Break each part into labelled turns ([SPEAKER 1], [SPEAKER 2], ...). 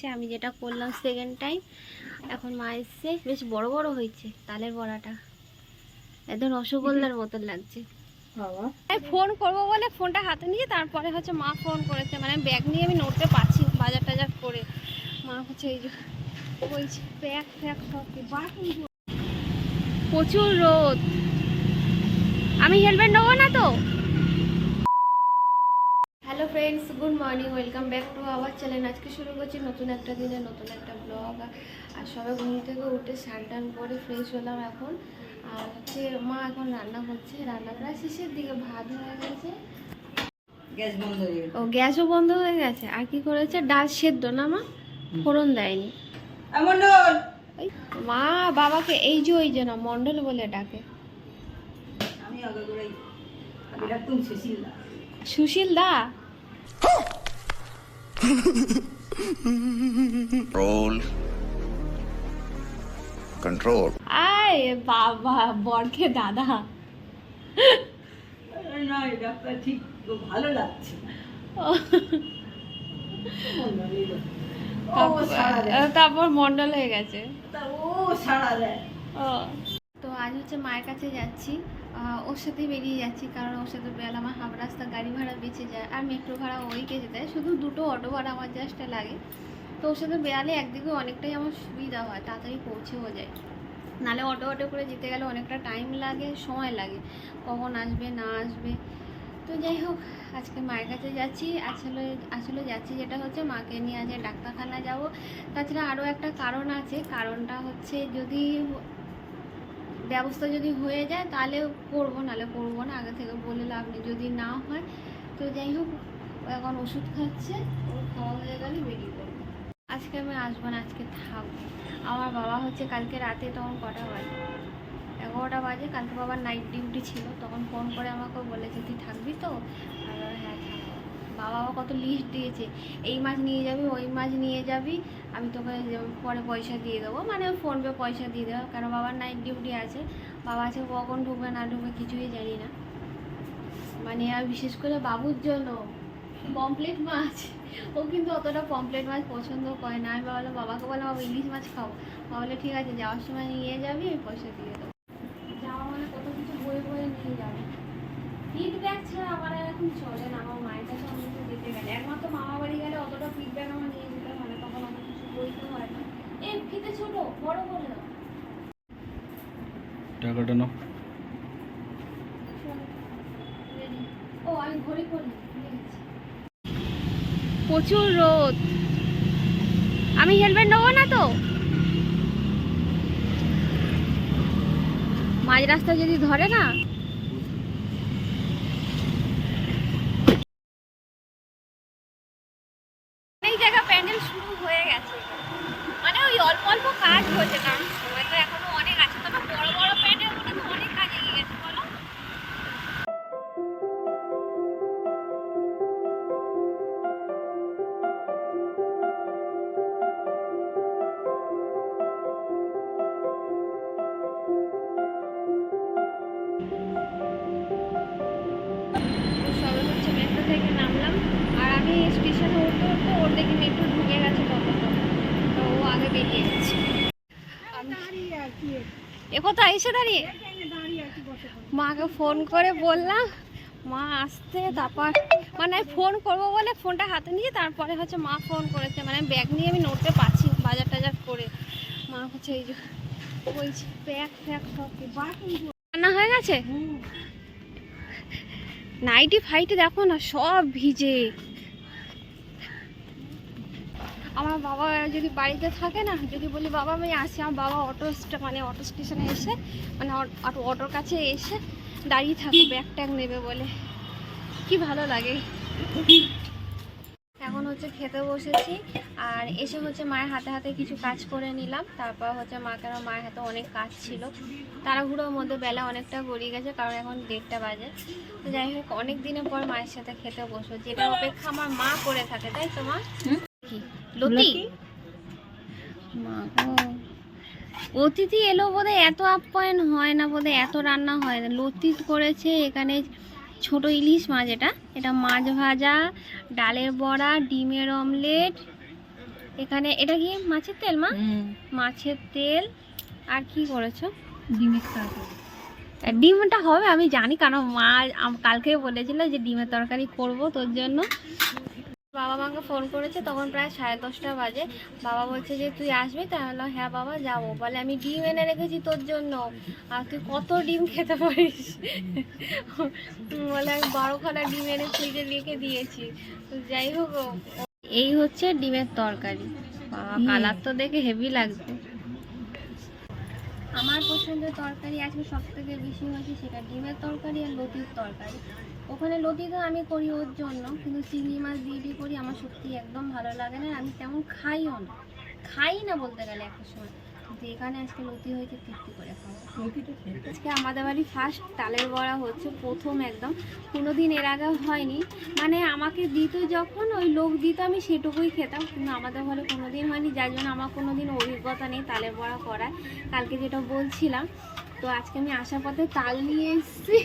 [SPEAKER 1] গেছে আমি যেটা করলাম সেকেন্ড টাইম এখন মা এসছে বেশ বড় বড় হয়েছে তালের বড়াটা। একদম রসগোল্লার মতন লাগছে।
[SPEAKER 2] বাবা।
[SPEAKER 1] ফোন করব বলে ফোনটা হাতে নিয়ে তারপরে হচ্ছে মা ফোন করেছে মানে ব্যাগ নিয়ে আমি নড়তে পারছি বাজার টাজার করে। মা হচ্ছে এই যে বলছে ব্যাগ ফ্যাগ সব। প্রচুর রোদ। আমি হেলমেট নেব না তো? Friends good morning welcome back to our channel আজকে শুরু করছি নতুন একটা দিনে নতুন একটা ব্লগ আর সবাই ঘুম থেকে উঠে স্নান টান করে ফ্রেশ হলাম এখন। আর হচ্ছে মা এখন রান্না করছে। রান্না প্রায় শেষের দিকে ভাত হয়ে গেছে।
[SPEAKER 2] গ্যাস বন্ধ হয়ে
[SPEAKER 1] ও গ্যাসও বন্ধ হয়ে গেছে। আর কি করেছে? ডাল সেদ্ধ না মা? ফোড়ন দেয়নি।
[SPEAKER 2] মন্ডল!
[SPEAKER 1] মা বাবাকে এই যে ওই যে না মণ্ডল বলে ডাকে।
[SPEAKER 2] সুশীল দা?
[SPEAKER 3] Roll. Control.
[SPEAKER 1] আয় বাবা বরকে দাদা
[SPEAKER 2] না ডাক্তার ঠিক ভালো লাগছে। মন্ডল
[SPEAKER 1] তারপর মণ্ডল হয়ে গেছে
[SPEAKER 2] তা ও সারা দেয়
[SPEAKER 1] ও তো আজ হচ্ছে মায়ের কাছে যাচ্ছি ওর সাথেই বেরিয়ে যাচ্ছি, কারণ ওর সাথে বেলা আমার হাফ রাস্তা গাড়ি ভাড়া বেঁচে যায়, আর মেট্রো ভাড়া ওই কেটে দেয়। শুধু দুটো অটো ভাড়া আমার জাস্ট লাগে। তো ওর সাথে বেড়ালে একদিকে অনেকটাই আমার সুবিধা হয়, তাড়াতাড়ি পৌঁছেও যায়। নালে অটো অটো করে যেতে গেলে অনেকটা টাইম লাগে, সময় লাগে। কখন আসবে, না আসবে। তো যাই হোক, আজকে মায়ের কাছে যাচ্ছি। আসলে আসলে যাচ্ছি যেটা হচ্ছে মাকে নিয়ে আজ ডাক্তারখানা যাব। তাছাড়া আরও একটা কারণ আছে। কারণটা হচ্ছে যদি ব্যবস্থা যদি হয়ে যায় তাহলে করব, নাহলে করব না। আগে থেকে বলে লাভ নেই। যদি না হয়, তো যাই হোক, এখন ওষুধ খাচ্ছে ওর খাওয়া হয়ে গেলে বেরিয়ে পড়ব। আজকে আমি আসব না, আজকে থাকব। আমার বাবা হচ্ছে কালকে রাতে তখন কটা বাজে? এগারোটা বাজে। কালকে বাবার নাইট ডিউটি ছিল, তখন ফোন করে আমাকে বলেছে, তুই থাকবি তো আর আমি বললাম, হ্যাঁ থাকব বাবা কত লিস্ট দিয়েছে। এই মাছ নিয়ে যাবি, ওই মাছ নিয়ে যাবি, আমি তোকে পরে পয়সা দিয়ে দেবো। মানে ফোনপে পয়সা দিয়ে দেবো, কারণ বাবার নাইট ডিউটি আছে। বাবা আছে কখন ঢুকবে, না ঢুকবে, কিছুই জানি না। মানে আর বিশেষ করে বাবুর জন্য পমপ্লেট মাছ। ও কিন্তু অতটা পমপ্লেট মাছ পছন্দ করে না। আমি ভাবলাম, বাবাকে বললাম, বাবা, ইলিশ মাছ খাব বাবা ঠিক আছে, যাওয়ার সময় নিয়ে যাবি, আমি পয়সা দিয়ে দেবো যাওয়া মানে কত কিছু বয়ে বয়ে নিয়ে যাবে ফিডব্যাক আমার আর এখন চলে না আমার মায়ের কাছে অন্য কিছু যেতে গেলে। একমাত্র মামা বাড়ি গেলে অতটা ফিডব্যাক আমার নিয়ে যেতে হয় না তখন অত কিছু বইতে হয় না। এই ফিতে ছোট বড় করে দাও।
[SPEAKER 4] টাকাটা নাও।
[SPEAKER 1] ও আমি ঘড়ি করি প্রচুর রোদ। আমি হেলমেট নেব না তো? মাঝ রাস্তা যদি ধরে না অনেক জায়গা প্যান্ডেল শুরু হয়ে গেছে। মানে ওই অল্প অল্প কাজ হয়েছে কারণ থেকে নামলাম। আর আমি স্টেশনে উঠতে উঠতে ওর দেখি মেট্রো ঢুকে গেছে তো ও আগে বেরিয়ে গেছে। এ। কোথায়? এসে দাঁড়িয়ে। মাকে ফোন করে বললাম মা আসতে তারপর মানে ফোন করব বলে ফোনটা হাতে নিয়ে তারপরে হচ্ছে মা ফোন করেছে। মানে ব্যাগ নিয়ে আমি নড়তে পারছি বাজার টাজার করে। মা হচ্ছে এই যে বলছি ব্যাগ ফ্যাগ সব। রান্না হয়ে গেছে? নাইটি ফাইটে দেখো না, সব ভিজে। আমার বাবা যদি বাড়িতে থাকে না, যদি বলি, বাবা, আমি আসি। আমার বাবা অটো মানে অটো স্টেশনে এসে মানে অটোর কাছে এসে দাঁড়িয়ে থাকবে, ব্যাগ ট্যাগ নেবে বলে। কি ভালো লাগে। এখন হচ্ছে খেতে বসেছি। আর এসে হচ্ছে মায়ের হাতে হাতে কিছু কাজ করে নিলাম। তারপর হচ্ছে মা কেন মায়ের হাতে অনেক কাজ ছিল। তাড়াহুড়োর মধ্যে বেলা অনেকটা গড়িয়ে গেছে কারণ এখন দেড়টা বাজে। তো যাই হোক অনেক দিনের পর মায়ের সাথে খেতে বসবো। যেটা অপেক্ষা আমার মা করে থাকে তাই তো মা? কি? লতি? মা গো। অতিথি এলো বোধহয় এত আপ্যায়ন হয় না বোধহয় এত রান্না হয় না। লতি করেছে এখানে ছোট ইলিশ মাছ এটা। এটা মাছ ভাজা ডালের বড়া ডিমের অমলেট। এখানে এটা কি মাছের তেল মা? মাছের তেল। আর কি করেছ?
[SPEAKER 2] ডিমের তরকারি।
[SPEAKER 1] ডিমটা হবে আমি জানি কারণ মা কালকে বলেছিল যে ডিমের তরকারি করব তোর জন্য। বাবা মাকে ফোন করেছে তখন প্রায় সাড়ে দশটা বাজে। বাবা বলছে যে তুই আসবি? তাই বললাম হ্যাঁ বাবা যাব। বলে আমি ডিম এনে রেখেছি তোর জন্য। আর তুই কত ডিম খেতে পারিস? বলে আমি বারোখানা ডিম এনে ফ্রিজে রেখে দিয়েছি। যাই হোক এই হচ্ছে ডিমের তরকারি। বাবা কালার তো দেখে হেভি লাগছে। আমার পছন্দের তরকারি আজকে সব থেকে বেশি হয়েছে সেটা ডিমের তরকারি আর লতির তরকারি। ওখানে লতি তো আমি করি ওর জন্য কিন্তু চিংড়ি মাছ দিয়ে দিয়ে করি আমার সত্যি একদম ভালো লাগে না। আমি তেমন খাইও না। খাই না বলতে গেলে একটা সময় কিন্তু এখানে আজকে লতি হয়েছে তৃপ্তি করে খাওয়া আজকে আমাদের বাড়ি ফার্স্ট তালের বড়া হচ্ছে প্রথম একদম। কোনো দিন এর আগে হয়নি। মানে আমাকে দিত যখন ওই লোক দিত আমি সেটুকুই খেতাম কিন্তু আমাদের ঘরে কোনো দিন হয়নি। যার জন্য আমার কোনো দিন অভিজ্ঞতা নেই তালের বড়া করার। কালকে যেটা বলছিলাম তো আজকে আমি আসার পথে তাল নিয়ে এসেছি।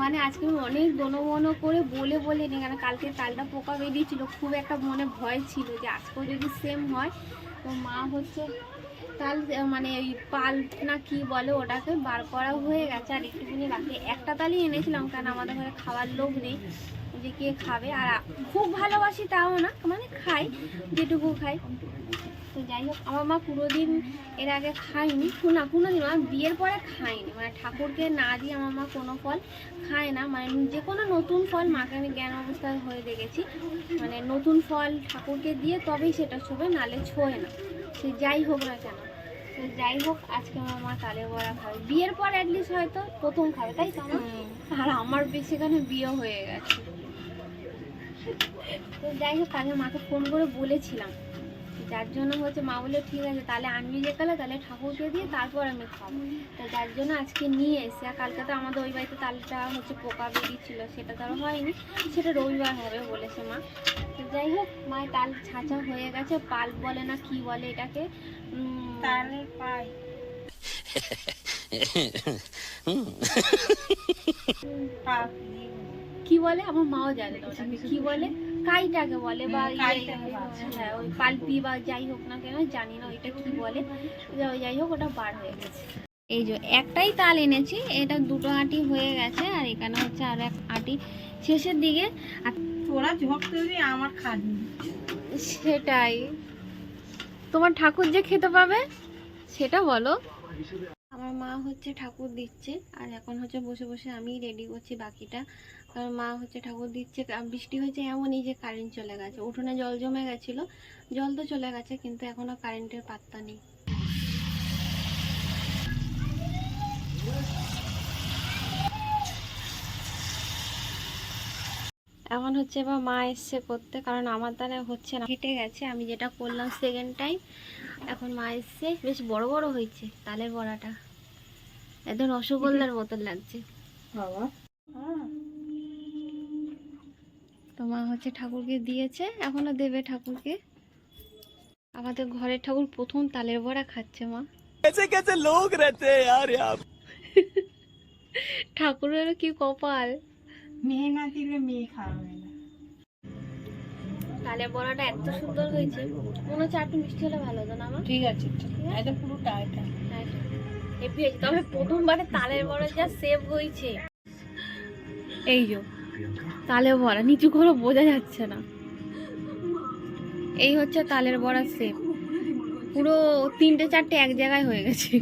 [SPEAKER 1] মানে আজকে আমি অনেক দনবনো করে বলে বলে নিই কারণ কালকে তালটা পোকা বেরিয়েছিল, খুব একটা মনে ভয় ছিল যে আজকেও যদি সেম হয়, তো মা হচ্ছে তাল মানে ওই পাল না কি বলে ওটাকে বার করা হয়ে গেছে, আর একটুখানি বাকি একটা তালই এনেছিলাম, কারণ আমাদের ঘরে খাওয়ার লোক নেই, যে কে খাবে, আর খুব ভালোবাসি তাও না মানে খাই, যেটুকু খাই। তো যাই হোক আমার মা পুরো দিন এর আগে খায়নি। না কোনো দিন আমার বিয়ের পরে খায়নি। মানে ঠাকুরকে না দিয়ে আমার মা কোনো ফল খায় না। মানে যে কোনো নতুন ফল মাকে আমি জ্ঞান অবস্থায় হয়ে দেখেছি। মানে নতুন ফল ঠাকুরকে দিয়ে তবেই সেটা ছোবে নালে ছোঁয় না। সে যাই হোক না কেন তো যাই হোক আজকে আমার মা তালে বড়া খাবে। বিয়ের পর অ্যাটলিস্ট হয়তো প্রথম খাবে তাই তো আর আমার বেশিখানে বিয়ে হয়ে গেছে। তো যাই হোক আগে মাকে ফোন করে বলেছিলাম। যার জন্য হচ্ছে মা বলে ঠিক আছে তাহলে আনবি যে কালে তাহলে ঠাকুরকে দিয়ে তারপর আমি খাব। তো যার জন্য আজকে নিয়ে এসে আর কালকে তো আমাদের ওই বাড়িতে তালটা হচ্ছে পোকা বেরিয়েছিল সেটা তো আর হয়নি সেটা রবিবার হবে বলেছে মা। তো যাই হোক মায়ের তাল ছাঁচা হয়ে গেছে পাল বলে না কি বলে এটাকে
[SPEAKER 2] পাক দিয়ে
[SPEAKER 1] কি বলে? আমার মাও জানে না ওটাকে। কি বলে? কাইটাকে বলে বা
[SPEAKER 2] কাইটাকে
[SPEAKER 1] হ্যাঁ ওই পালপি বা যাই হোক না কেন জানি না ওইটা কি বলে। যাই হোক ওটা বার হয়ে গেছে। এই যে একটাই তাল এনেছি এটা দুটো আটি হয়ে গেছে আর এখানে হচ্ছে আর এক আটি শেষের দিকে। আর
[SPEAKER 2] তোরা ঝোঁক তৈরি আমার খাবি।
[SPEAKER 1] সেটাই। তোমার ঠাকুর যে খেতে পাবে সেটা বলো। আমার মা হচ্ছে ঠাকুর দিচ্ছে আর এখন হচ্ছে বসে বসে আমি রেডি করছি বাকিটা। কারণ মা হচ্ছে ঠাকুর দিচ্ছে বৃষ্টি হয়েছে এমনই যে কারেন্ট চলে গেছে। উঠোনে জল জমে গেছিল জল তো চলে গেছে কিন্তু এখনও কারেন্টের পাত্তা নেই। এখন হচ্ছে এবার মা এসছে করতে কারণ আমার দ্বারা হচ্ছে না। হেঁটে গেছে আমি যেটা করলাম সেকেন্ড টাইম এখন মা এসছে। বেশ বড় বড় হয়েছে তালের বড়াটা। একদম রসগোল্লার মতন লাগছে।
[SPEAKER 2] বাবা।
[SPEAKER 1] তো মা হচ্ছে ঠাকুরকে দিয়েছে এখনও দেবে ঠাকুরকে। আমাদের ঘরের ঠাকুর প্রথম তালের বড়া খাচ্ছে মা। লোক কি কপাল?
[SPEAKER 2] মেয়ে না দিলে মেয়ে খাওয়াবে
[SPEAKER 1] তালের বড়াটা এত সুন্দর হয়েছে। মনে হচ্ছে মিষ্টি হলে ভালো হতো না আমার
[SPEAKER 2] ঠিক আছে
[SPEAKER 1] হ্যাঁ, তবে প্রথমবারে তালের বড়া যা সেভ হয়েছে। এই যে তালের বড়া নিচু করে বোঝা যাচ্ছে না। এই হচ্ছে তালের বড়া সেভ পুরো তিনটে চারটে এক জায়গায় হয়ে গেছে।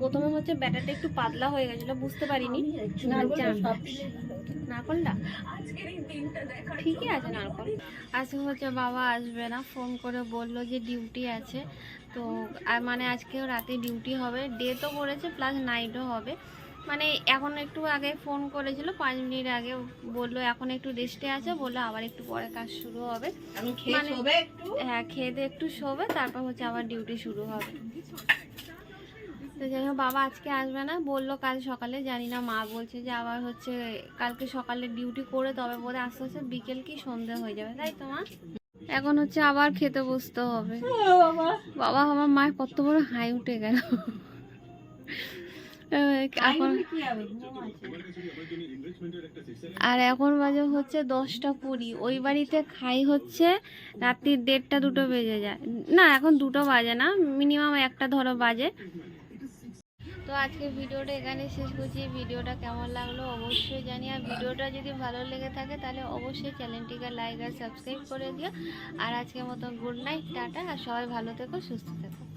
[SPEAKER 1] প্রথমে হচ্ছে ব্যাটারটা একটু পাতলা হয়ে গেছিল বুঝতে পারিনি। নারকলটা ঠিকই আছে নারকল। আজকে হচ্ছে বাবা আসবে না ফোন করে বলল যে ডিউটি আছে। তো মানে আজকেও রাতে ডিউটি হবে। ডে তো করেছে প্লাস নাইটও হবে। মানে এখন একটু আগে ফোন করেছিল পাঁচ মিনিট আগে বলল এখন একটু রেস্টে আছে। বলল আবার একটু পরে কাজ শুরু হবে। মানে- হ্যাঁ খেয়ে দিয়ে একটু শোবে তারপর হচ্ছে আবার ডিউটি শুরু হবে। তো যাই হোক বাবা আজকে আসবে না বলল কাল সকালে জানি না মা বলছে যে আবার হচ্ছে কালকে সকালে ডিউটি করে তবে বোধহয় আস্তে আস্তে বিকেল কি সন্ধে হয়ে যাবে তাই তো মা? এখন হচ্ছে আবার খেতে বসতে হবে। বাবা আমার মায়ের কত বড় হাই উঠে গেল। এখন
[SPEAKER 2] কি হবে? ঘুম আছে।
[SPEAKER 1] আর এখন বাজে হচ্ছে দশটা কুড়ি। ওই বাড়িতে খাই হচ্ছে রাত্রির দেড়টা দুটো বেজে যায়। না এখন দুটো বাজে না মিনিমাম একটা ধরো বাজে। তো আজকে ভিডিওটা এখানে শেষ করছি। ভিডিওটা কেমন লাগল অবশ্যই জানি। আর ভিডিওটা যদি ভালো লেগে থাকে তাহলে অবশ্যই চ্যানেলটিকে লাইক আর সাবস্ক্রাইব করে দিও। আর আজকের মতো গুড নাইট টাটা। আর সবাই ভালো থেকো সুস্থ থেকো।